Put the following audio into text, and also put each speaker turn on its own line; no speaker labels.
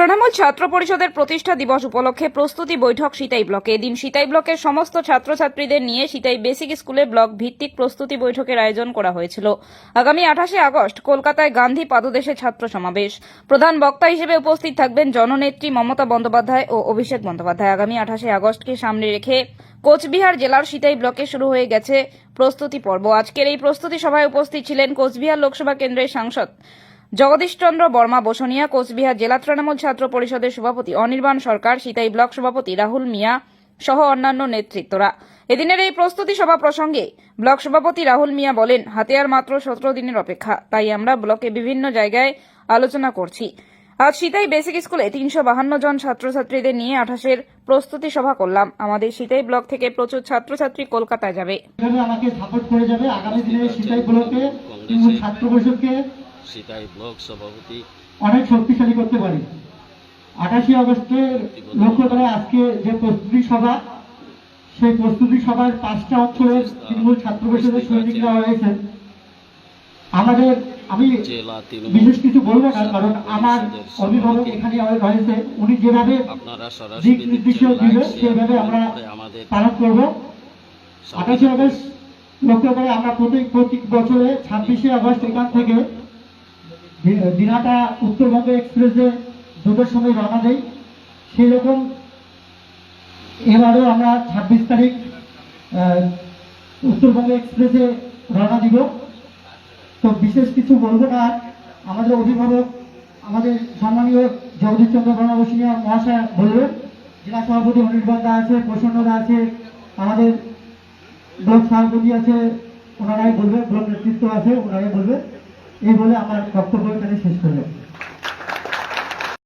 তৃণমূল ছাত্র পরিষদের প্রতিষ্ঠা দিবস উপলক্ষে প্রস্তুতি বৈঠক সিতাই ব্লকে। এদিন সিতাই ব্লকের সমস্ত ছাত্রছাত্রীদের নিয়ে সিতাই বেসিক স্কুলে ব্লক ভিত্তিক প্রস্তুতি বৈঠকের আয়োজন করা হয়েছিল। আগামী আঠাশে আগস্ট কলকাতায় গান্ধী পাদদেশে ছাত্র সমাবেশ। প্রধান বক্তা হিসেবে উপস্থিত থাকবেন জননেত্রী মমতা বন্দ্যোপাধ্যায় ও অভিষেক বন্দ্যোপাধ্যায়। আগামী আঠাশে আগস্টকে সামনে রেখে কোচবিহার জেলার সিতাই ব্লকে শুরু হয়ে গেছে প্রস্তুতি পর্ব। আজকের এই প্রস্তুতি সভায় উপস্থিত ছিলেন কোচবিহার লোকসভা কেন্দ্রের সাংসদ জগদীশচন্দ্র বর্মা বসনিয়া, কোচবিহার জেলা তৃণমূল ছাত্র পরিষদের সভাপতি, অনির্বাণ সরকার, সিতাই ব্লক সভাপতি রাহুল মিয়া সহ অন্যান্য নেতৃত্বরা। এদিনের এই প্রস্তুতি সভা প্রসঙ্গে ব্লক সভাপতি রাহুল মিয়া বলেন হাতে আর মাত্র সতেরো দিনের অপেক্ষা, তাই আমরা ব্লকে বিভিন্ন জায়গায় আলোচনা করছি। আজ সিতাই বেসিক স্কুলে তিনশো বাহান্ন জন ছাত্রছাত্রীদের নিয়ে আঠাশের প্রস্তুতি সভা করলাম। আমাদের সিতাই ব্লক থেকে প্রচুর ছাত্রছাত্রী কলকাতায় যাবে।
আমাকে সাপোর্ট করে যাবে। আগামী দিনে সিটাই ব্লকে ছাত্র পরিষদকে
সিতাই ব্লক সভাপতি।
অনেক শক্তিশালী করতে পারি। আঠাশে আগস্টের লক্ষ্য করে আজকে যে প্রস্তুতি সভা সেই প্রস্তুতি সভার পাঁচটা অঞ্চলের তৃণমূল ছাত্র পরিষদের সৈনিকরা হয়েছে। আমাদের আমি বিশেষ কিছু বলব না কারণ আমার অভিভাবক এখানে রয়েছে। উনি যেভাবে দিক
সরাসরি
নির্দেশ
দেখছেন,
দিবে সেইভাবে আমরা পালন করব। আঠাশে আগস্ট লক্ষ্য করে আমরা প্রতি প্রতি বছরে ছাব্বিশে আগস্ট এখান থেকে দি- দিনহাটা উত্তরবঙ্গ এক্সপ্রেসে দুটোর সময় রওনা দেই সেই রকম এবারও আমরা ছাব্বিশ তারিখ উত্তরবঙ্গ এক্সপ্রেসে রওনা দিব। তো বিশেষ কিছু বলব না, আমাদের অভিভাবক, আমাদের সম্মানীয় জগদীশ চন্দ্র বসিয়া মহাশয় বলবেন জেলা সভাপতি অনির্বাণ দা আছে, প্রসন্নদা আছে, আমাদের ব্লক সভাপতি আছে, ওনারাই বলবে ব্লক নেতৃত্ব আছে, ওনারাই বলবে এই বলে আমার বক্তব্য এখানে শেষ করবে